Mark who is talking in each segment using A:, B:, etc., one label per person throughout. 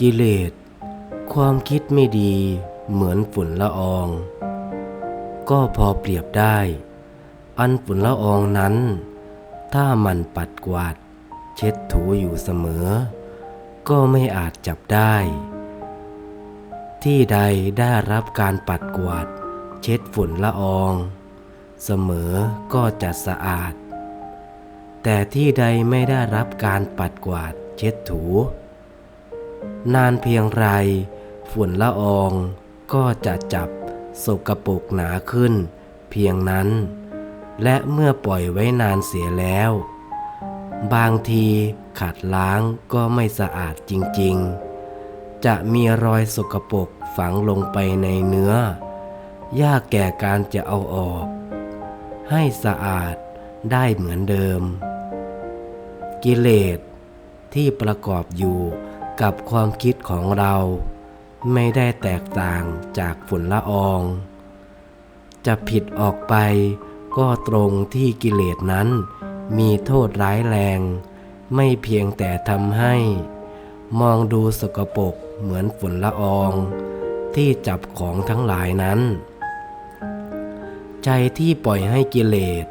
A: กิเลส ความคิดไม่ดีเหมือนฝุ่นละออง ก็พอเปรียบได้ อันฝุ่นละอองนั้น ถ้ามันปัดกวาด เช็ดถูอยู่เสมอ ก็ไม่อาจจับได้ ที่ใดได้รับการปัดกวาด เช็ดฝุ่นละออง เสมอก็จะสะอาด แต่ที่ใดไม่ได้รับการปัดกวาดเช็ดถู นานเพียงไร ฝุ่นละอองก็จะจับสกปรกหนาขึ้น เพียงนั้น และเมื่อปล่อยไว้นานเสียแล้ว บางทีขัดล้างก็ไม่สะอาดจริง ๆ จะมีรอยสกปรกฝังลงไปในเนื้อ ยากแก่การจะเอาออกให้สะอาดได้เหมือนเดิม กิเลสที่ประกอบอยู่ กับความคิดของเราไม่ได้แตกต่างจากฝุ่นละออง จะผิดออกไปก็ตรงที่กิเลสนั้นมีโทษร้ายแรง ไม่เพียงแต่ทำให้ มองดูสกปรกเหมือนฝุ่นละออง ที่จับของทั้งหลายนั้น ใจที่ปล่อยให้กิเลส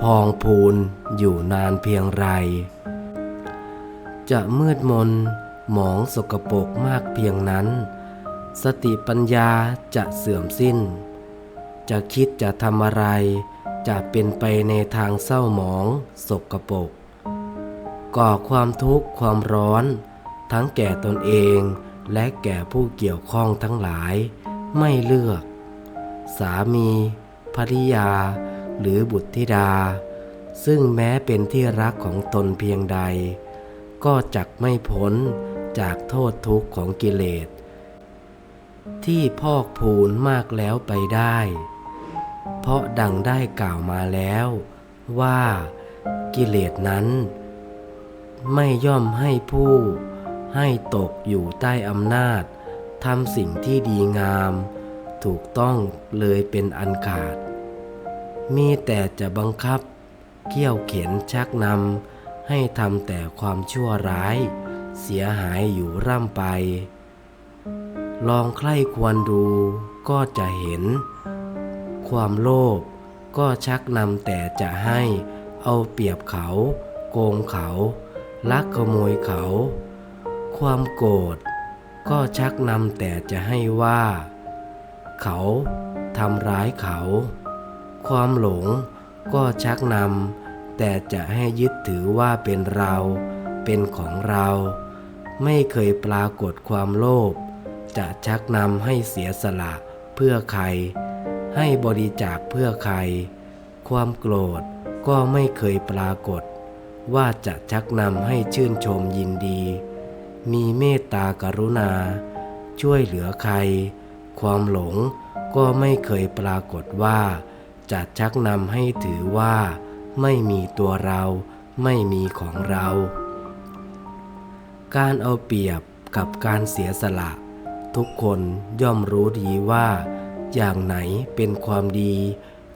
A: พองพูนอยู่นานเพียงไร จะมืดมนหมองสกปรกมากเพียงนั้น สติปัญญาจะเสื่อมสิ้น จะคิดจะทำอะไร จะเป็นไปในทางเศร้าหมองสกปรกก่อความทุกข์ความร้อน ทั้งแก่ตนเองและแก่ผู้เกี่ยวข้องทั้งหลายไม่เลือก สามีภริยา หรือบุตรธิดา ซึ่งแม้เป็นที่รักของตนเพียงใด ก็จักไม่พ้นจากโทษทุกข์ของกิเลส ที่พอกพูนมากแล้วไปได้ เพราะดังได้กล่าวมาแล้วว่ากิเลสนั้น ไม่ย่อมให้ผู้ให้ตกอยู่ใต้อำนาจทำสิ่งที่ดีงาม ถูกต้องเลยเป็นอันขาด มีแต่จะบังคับ เกี่ยวเข็นชักนำ ให้ทำแต่ความชั่วร้าย เสียหายอยู่ร่ำไป ลองใคร่ควรดูก็จะเห็น ความโลภก็ชักนำแต่จะให้เอาเปรียบเขา โกงเขา ลักขโมยเขา ความโกรธก็ชักนำแต่จะให้ว่า เขาทำร้ายเขา ความหลงก็ชักนำ แต่จะให้ยึดถือว่าเป็นเรา เป็นของเรา ไม่เคยปรากฏความโลภ จะชักนำให้เสียสละเพื่อใคร ให้บริจาคเพื่อใคร ความโกรธก็ไม่เคยปรากฏ ว่าจะชักนำให้ชื่นชมยินดี มีเมตตากรุณา ช่วยเหลือใคร ความหลงก็ไม่เคยปรากฏว่าจะชักนำให้ถือว่า ไม่มีตัวเราไม่มีของเรา การเอาเปรียบกับการเสียสละ ทุกคนย่อมรู้ดีว่า อย่างไหนเป็นความดี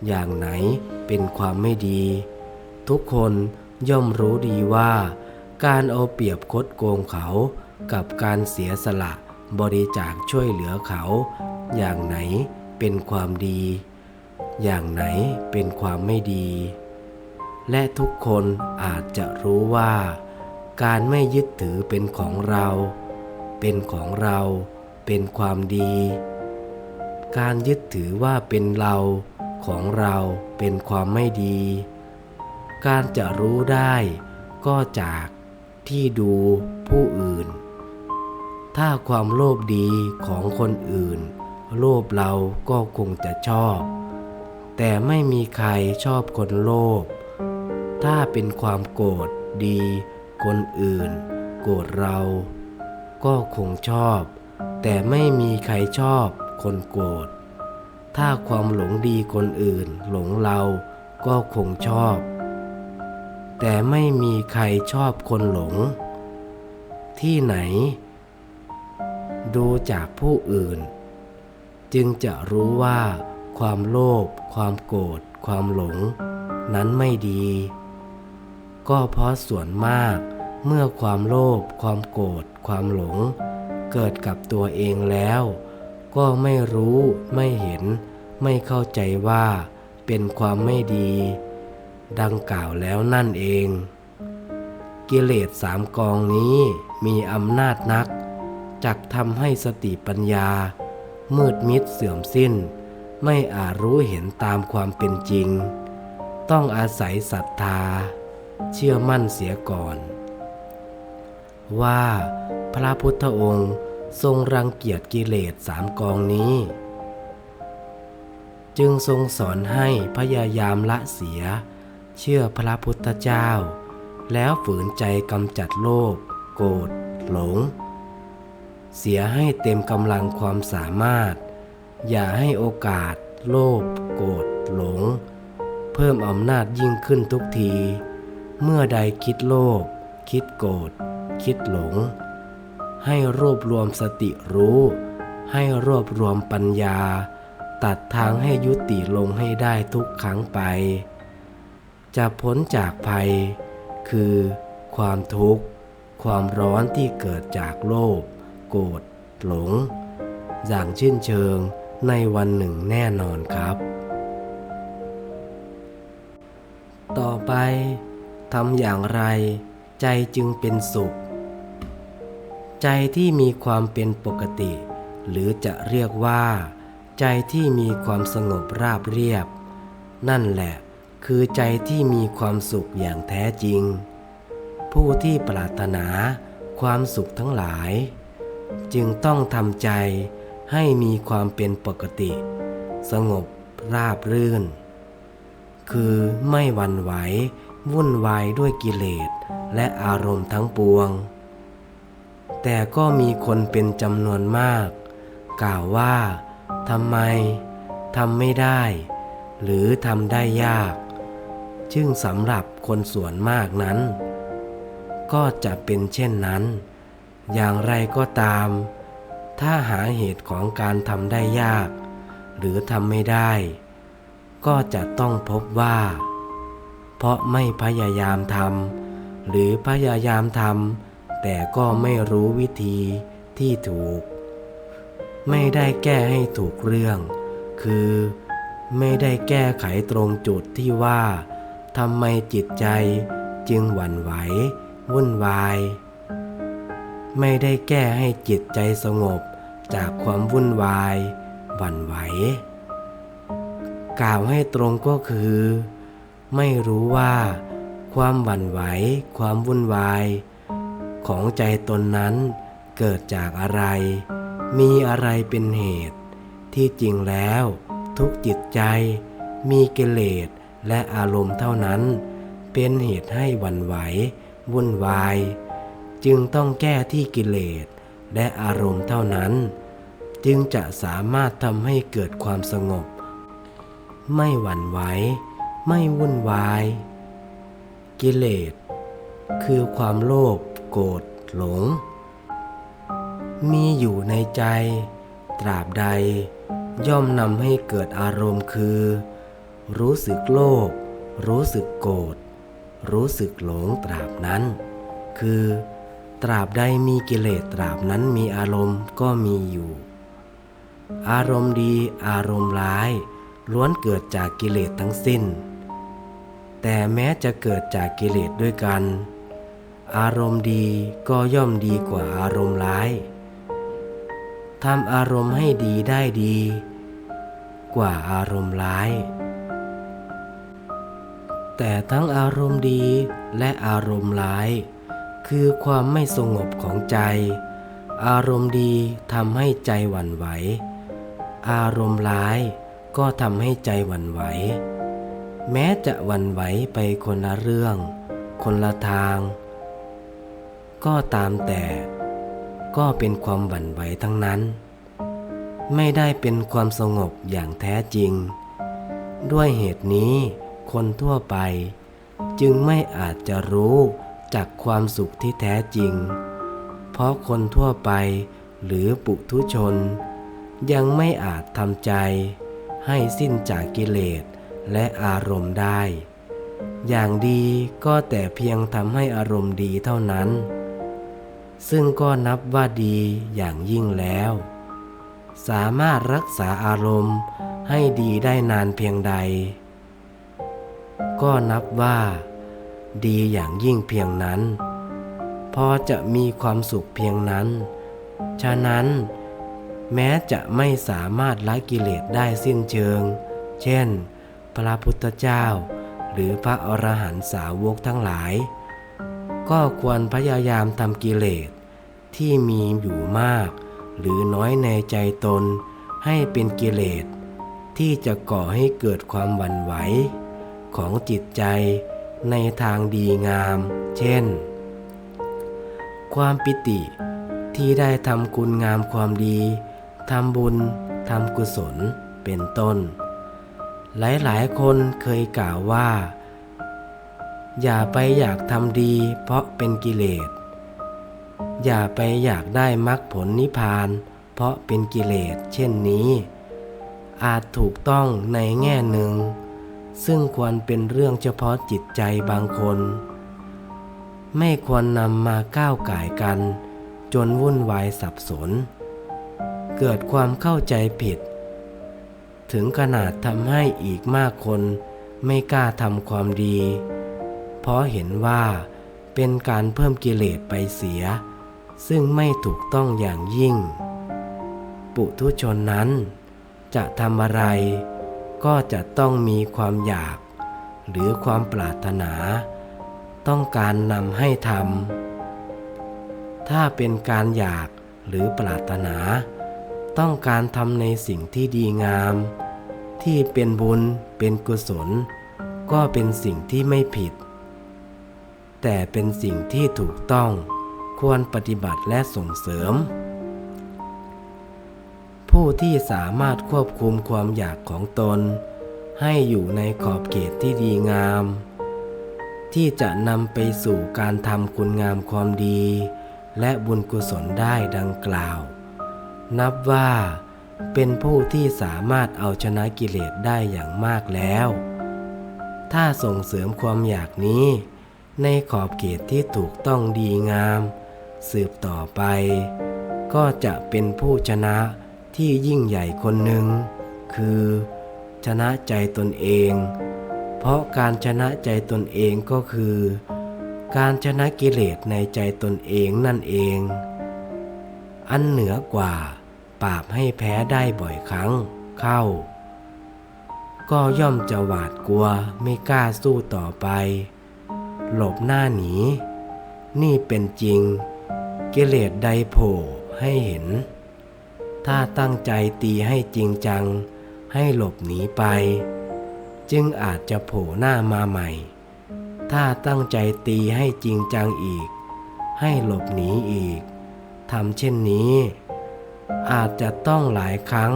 A: อย่างไหนเป็นความไม่ดี ทุกคนย่อมรู้ดีว่า การเอาเปรียบคดโกงเขา กับการเสียสละบริจาคช่วยเหลือเขา อย่างไหนเป็นความดี อย่างไหนเป็นความไม่ดี และทุกคนอาจจะรู้ว่า การไม่ยึดถือเป็นของเรา เป็นของเรา เป็นความดี การยึดถือว่าเป็นเราของเราเป็นความไม่ดี การจะรู้ได้ก็จากที่ดูผู้อื่น ถ้าความโลภดีของคนอื่น โลภเราก็คงจะชอบ แต่ไม่มีใครชอบคนโลภ ถ้าเป็นความโกรธดี คนอื่น โกรธเรา ก็คงชอบ แต่ไม่มีใครชอบคนโกรธ ถ้าความหลงดีคนอื่น หลงเรา ก็คงชอบ แต่ไม่มีใครชอบคนหลง ที่ไหน ดูจากผู้อื่น จึงจะรู้ว่าความโลภความโกรธความหลง นั้นไม่ดี ก็เพราะส่วนมาก เมื่อความโลภความโกรธความหลง เกิดกับตัวเองแล้ว ก็ไม่รู้ไม่เห็น ไม่เข้าใจว่าเป็นความไม่ดี ดังกล่าวแล้วนั่นเอง กิเลสสามกองนี้มีอำนาจนักจักทำให้สติปัญญา มืดมิดเสื่อมสิ้น ไม่อาจรู้เห็นตามความเป็นจริง ต้องอาศัยศรัทธา เชื่อมั่นเสียก่อน ว่าพระพุทธองค์ทรงรังเกียจกิเลสสามกองนี้ จึงทรงสอนให้พยายามละเสีย เชื่อพระพุทธเจ้า แล้วฝืนใจกำจัดโลภโกรธหลง เสียให้เต็มกำลังความสามารถ อย่าให้โอกาส โลภโกรธหลง เพิ่มอำนาจยิ่งขึ้นทุกที เมื่อใดคิดโลภคิดโกรธคิดหลง ให้รวบรวมสติรู้ ให้รวบรวมปัญญา ตัดทางให้ยุติลงให้ได้ทุกครั้งไป จะพ้นจากภัย คือ ความทุกข์ ความร้อนที่เกิดจากโลภโกรธหลง อย่างชื่นเชิงในวันหนึ่งแน่นอนครับ ต่อไป ทำอย่างไร ใจจึงเป็นสุข ใจที่มีความเป็นปกติ หรือจะเรียกว่า ใจที่มีความสงบราบเรียบ นั่นแหละ คือใจที่มีความสุขอย่างแท้จริง ผู้ที่ปรารถนาความสุขทั้งหลาย จึงต้องทำใจให้มีความเป็นปกติ สงบราบรื่น คือไม่หวั่นไหว วุ่นวายด้วยกิเลสและอารมณ์ทั้งปวง แต่ก็มีคนเป็นจำนวนมาก กล่าวว่าทำไมทำไม่ได้ หรือทำได้ยาก ซึ่งสำหรับคนส่วนมากนั้น ก็จะเป็นเช่นนั้น อย่างไรก็ตาม ถ้าหาเหตุของการทำได้ยาก หรือทำไม่ได้ ก็จะต้องพบว่า เพราะไม่พยายามทำหรือพยายามทำแต่ก็ไม่รู้วิธีที่ถูก ไม่ได้แก้ให้ถูกเรื่อง คือไม่ได้แก้ไขตรงจุดที่ว่าทำไมจิตใจจึงหวั่นไหว วุ่นวาย ไม่ได้แก้ให้จิตใจสงบจากความวุ่นวาย หวั่นไหว กล่าวให้ตรงก็คือ ไม่รู้ว่า ความหวั่นไหว ความวุ่นวาย ของใจตนนั้นเกิดจากอะไร มีอะไรเป็นเหตุ ที่จริงแล้ว ทุกจิตใจ มีกิเลสและอารมณ์เท่านั้น เป็นเหตุให้หวั่นไหว วุ่นวาย จึงต้องแก้ที่กิเลสและอารมณ์เท่านั้น จึงจะสามารถทำให้เกิดความสงบ ไม่หวั่นไหว ไม่วุ่นวาย กิเลส คือความโลภโกรธหลง มีอยู่ในใจ ตราบใด ย่อมนำให้เกิดอารมณ์คือ รู้สึกโลภรู้สึกโกรธรู้สึกหลงตราบนั้น คือ ตราบใดมีกิเลสตราบนั้นมีอารมณ์ก็มีอยู่ อารมณ์ดีอารมณ์ร้ายล้วนเกิดจากกิเลสทั้งสิ้น แต่แม้จะเกิดจากกิเลสด้วยกัน อารมณ์ดีก็ย่อมดีกว่าอารมณ์ร้ายทำอารมณ์ให้ดีได้ดี กว่าอารมณ์ร้าย แต่ทั้งอารมณ์ดีและอารมณ์ร้าย คือความไม่สงบของใจ อารมณ์ดีทำให้ใจหวั่นไหว อารมณ์ร้ายก็ทำให้ใจหวั่นไหว แม้จะวันไหวไปคนละเรื่อง คนละทาง ก็ตามแต่ก็เป็นความหวั่นไหวทั้งนั้น ไม่ได้เป็นความสงบอย่างแท้จริง ด้วยเหตุนี้คนทั่วไป จึงไม่อาจจะรู้จากความสุขที่แท้จริง เพราะคนทั่วไปหรือปุถุชน ยังไม่อาจทำใจให้สิ้นจากกิเลส และอารมณ์ได้ อย่างดีก็แต่เพียงทำให้อารมณ์ดีเท่านั้น ซึ่งก็นับว่าดีอย่างยิ่งแล้ว สามารถรักษาอารมณ์ให้ดีได้นานเพียงใด ก็นับว่า ดีอย่างยิ่งเพียงนั้น พอจะมีความสุขเพียงนั้น ฉะนั้น แม้จะไม่สามารถละกิเลสได้สิ้นเชิง เช่น พระพุทธเจ้า หรือพระอรหันตสาวกทั้งหลาย ก็ควรพยายามทำกิเลสที่มีอยู่มาก หรือน้อยในใจตนให้เป็นกิเลสที่จะก่อให้เกิดความหวั่นไหวของจิตใจในทางดีงาม เช่น ความปิติที่ได้ทำคุณงามความดี ทำบุญ ทำกุศล เป็นต้น หลายๆ คนเคยกล่าวว่า อย่าไปอยากทำดีเพราะเป็นกิเลส อย่าไปอยากได้มรรคผลนิพพาน เพราะเป็นกิเลสเช่นนี้ อาจถูกต้องในแง่หนึ่ง ซึ่งควรเป็นเรื่องเฉพาะจิตใจบางคน ไม่ควรนำมาก้าวไก่กัน จนวุ่นวายสับสน เกิดความเข้าใจผิด ถึงขนาดทำให้อีกมากคนไม่กล้าทำความดี เพราะเห็นว่าเป็นการเพิ่มกิเลสไปเสีย ซึ่งไม่ถูกต้องอย่างยิ่ง ปุถุชนนั้น จะทำอะไร ก็จะต้องมีความอยาก หรือความปรารถนา ต้องการนำให้ทำถ้าเป็นการอยากหรือปรารถนา ต้องการทำในสิ่งที่ดีงาม ที่เป็นบุญเป็นกุศล ก็เป็นสิ่งที่ไม่ผิด แต่เป็นสิ่งที่ถูกต้องควรปฏิบัติและส่งเสริม ผู้ที่สามารถควบคุมความอยากของตน ให้อยู่ในขอบเขตที่ดีงาม ที่จะนำไปสู่การทำคุณงามความดี และบุญกุศลได้ดังกล่าว นับว่าเป็นผู้ที่สามารถเอาชนะกิเลสได้อย่างมากแล้ว ถ้าส่งเสริมความอยากนี้ ในขอบเขตที่ถูกต้องดีงาม สืบต่อไป ก็จะเป็นผู้ชนะที่ยิ่งใหญ่คนหนึ่ง คือ ชนะใจตนเอง เพราะการชนะใจตนเองก็คือ การชนะกิเลสในใจตนเองนั่นเอง อันเหนือกว่า ปราบให้แพ้ได้บ่อยครั้งเข้า ก็ย่อมจะหวาดกลัวไม่กล้าสู้ต่อไป หลบหน้าหนี นี่เป็นจริง กิเลสใดโผล่ให้เห็น ถ้าตั้งใจตีให้จริงจัง ให้หลบหนีไป จึงอาจจะโผล่หน้ามาใหม่ ถ้าตั้งใจตีให้จริงจังอีก ให้หลบหนีอีกทำเช่นนี้ อาจจะต้องหลายครั้ง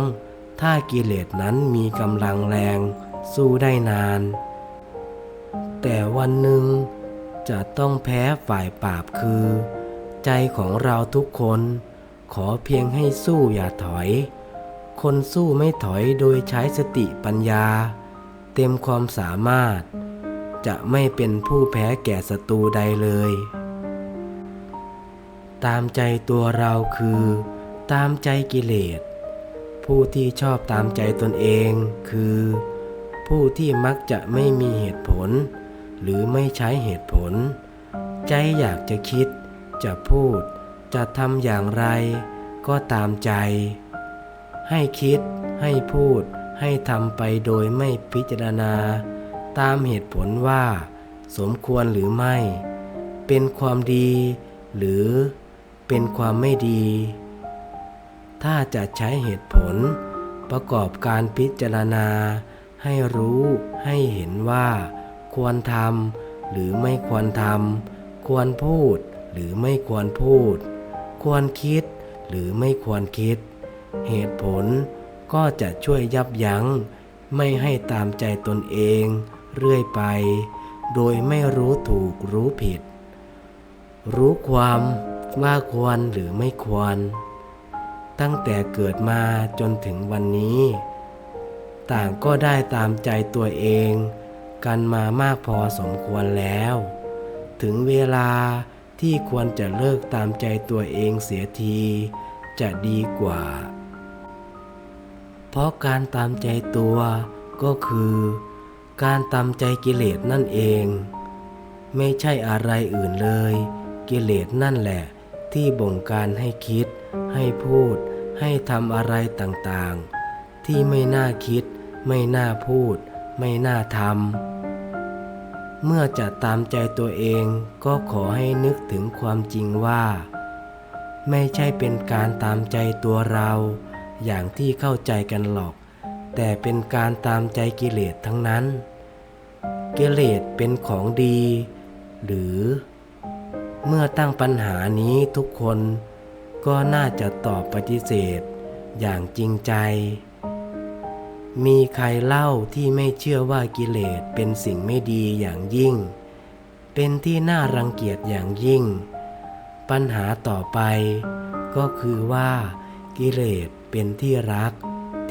A: ถ้ากิเลสนั้นมีกำลังแรง สู้ได้นาน แต่วันหนึ่งจะต้องแพ้ฝ่ายปราบคือ ใจของเราทุกคน ขอเพียงให้สู้อย่าถอย คนสู้ไม่ถอยโดยใช้สติปัญญา เต็มความสามารถ จะไม่เป็นผู้แพ้แก่ศัตรูใดเลย ตามใจตัวเราคือ ตามใจกิเลส ผู้ที่ชอบตามใจตนเองคือ ผู้ที่มักจะไม่มีเหตุผล หรือไม่ใช้เหตุผล ใจอยากจะคิด จะพูด จะทำอย่างไร ก็ตามใจ ให้คิด ให้พูด ให้ทำไปโดยไม่พิจารณา ตามเหตุผลว่า สมควรหรือไม่ เป็นความดี หรือเป็นความไม่ดี ถ้าจะใช้เหตุผล ประกอบการพิจารณา ให้รู้ให้เห็นว่า ควรทำหรือไม่ควรทำควรพูดหรือไม่ควรพูด ควรคิดหรือไม่ควรคิด เหตุผลก็จะช่วยยับยั้ง ไม่ให้ตามใจตนเอง เรื่อยไป โดยไม่รู้ถูกรู้ผิด รู้ความว่าควรหรือไม่ควร ตั้งแต่เกิดมาจนถึงวันนี้ ต่างก็ได้ตามใจตัวเอง กันมามากพอสมควรแล้ว ถึงเวลาที่ควรจะเลิกตามใจตัวเองเสียที จะดีกว่า เพราะการตามใจตัวก็คือ การตามใจกิเลสนั่นเอง ไม่ใช่อะไรอื่นเลย กิเลสนั่นแหละ ที่บงการให้คิด ให้พูด ให้ทำอะไรต่างๆ ที่ไม่น่าคิด ไม่น่าพูด ไม่น่าทำ เมื่อจะตามใจตัวเองก็ขอให้นึกถึงความจริงว่า ไม่ใช่เป็นการตามใจตัวเรา อย่างที่เข้าใจกันหรอก แต่เป็นการตามใจกิเลสทั้งนั้น กิเลสเป็นของดี หรือ เมื่อตั้งปัญหานี้ทุกคนก็น่าจะตอบปฏิเสธอย่างจริงใจ มีใครเล่าที่ไม่เชื่อว่ากิเลสเป็นสิ่งไม่ดีอย่างยิ่ง เป็นที่น่ารังเกียจอย่างยิ่ง ปัญหาต่อไปก็คือว่ากิเลสเป็นที่รัก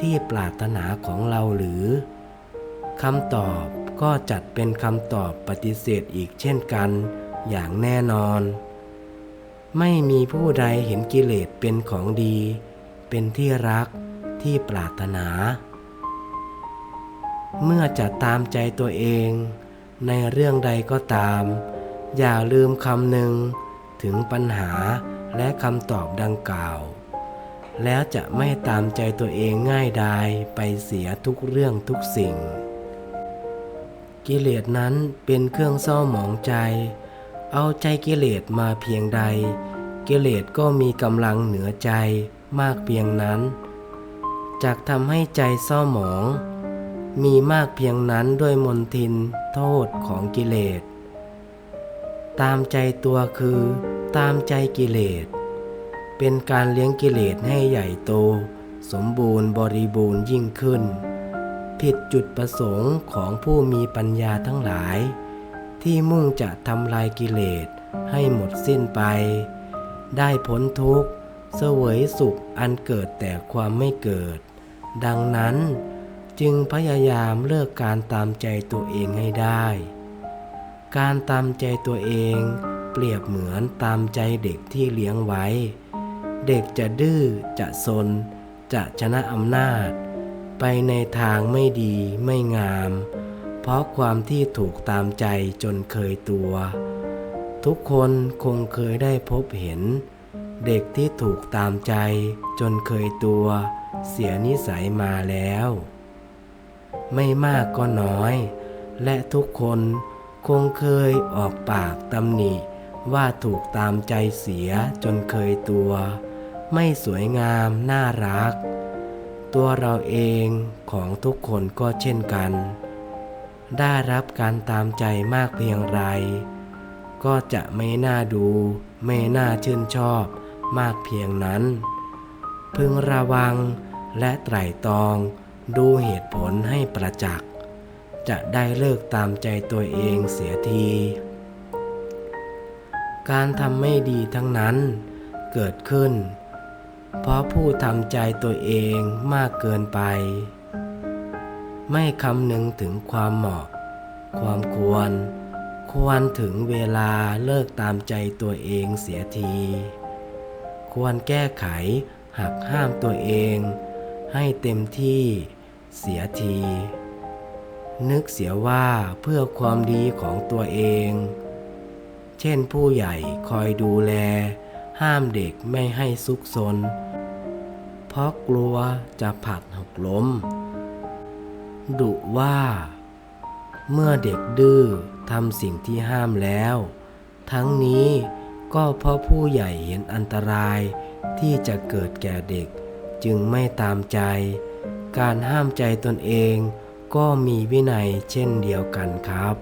A: ที่ปรารถนาของเราหรือคำตอบก็จัดเป็นคำตอบปฏิเสธอีกเช่นกัน อย่างแน่นอน ไม่มีผู้ใดเห็นกิเลสเป็นของดี เป็นที่รักที่ปรารถนา เมื่อจะตามใจตัวเอง ในเรื่องใดก็ตาม อย่าลืมคำหนึ่งถึงปัญหาและคำตอบดังกล่าว แล้วจะไม่ตามใจตัวเองง่ายดายไปเสียทุกเรื่องทุกสิ่ง กิเลสนั้นเป็นเครื่องเศร้าหมองใจ เอาใจกิเลสมาเพียงใด กิเลสก็มีกำลังเหนือใจมากเพียงนั้นจากทำให้ใจเศร้าหมอง มีมากเพียงนั้นด้วยมนทินโทษของกิเลส ตามใจตัวคือตามใจกิเลส เป็นการเลี้ยงกิเลสให้ใหญ่โต สมบูรณ์บริบูรณ์ยิ่งขึ้น ผิดจุดประสงค์ของผู้มีปัญญาทั้งหลาย ที่มุ่งจะทำลายกิเลสให้หมดสิ้นไป ได้พ้นทุกข์เสวยสุขอันเกิดแต่ความไม่เกิด ดังนั้นจึงพยายามเลิกการตามใจตัวเองให้ได้ การตามใจตัวเองเปรียบเหมือนตามใจเด็กที่เลี้ยงไว้ เด็กจะดื้อจะซน จะชนะอำนาจ ไปในทางไม่ดีไม่งาม เพราะความที่ถูกตามใจจนเคยตัว ทุกคนคงเคยได้พบเห็น เด็กที่ถูกตามใจจนเคยตัว เสียนิสัยมาแล้ว ไม่มากก็น้อย และทุกคนคงเคยออกปากตำหนิว่าถูกตามใจเสียจนเคยตัว ไม่สวยงามน่ารัก ตัวเราเองของทุกคนก็เช่นกัน ได้รับการตามใจมากเพียงไร ก็จะไม่น่าดู ไม่น่าชื่นชอบมากเพียงนั้น พึงระวังและไตร่ตรองดูเหตุผลให้ประจักษ์ จะได้เลิกตามใจตัวเองเสียที การทำไม่ดีทั้งนั้นเกิดขึ้น เพราะผู้ทำใจตัวเองมากเกินไป ไม่คำนึงถึงความเหมาะ ความควร ควรถึงเวลาเลิกตามใจตัวเองเสียที ควรแก้ไขหักห้ามตัวเอง ให้เต็มที่เสียที นึกเสียว่าเพื่อความดีของตัวเอง เช่นผู้ใหญ่คอยดูแล ห้ามเด็กไม่ให้ซุกซน เพราะกลัวจะผักหกล้ม ดุว่า เมื่อเด็กดื้อทำสิ่งที่ห้ามแล้ว ทั้งนี้ก็เพราะผู้ใหญ่เห็นอันตรายที่จะเกิดแก่เด็กจึงไม่ตามใจ การห้ามใจตนเองก็มีวินัยเช่นเดียวกันครับ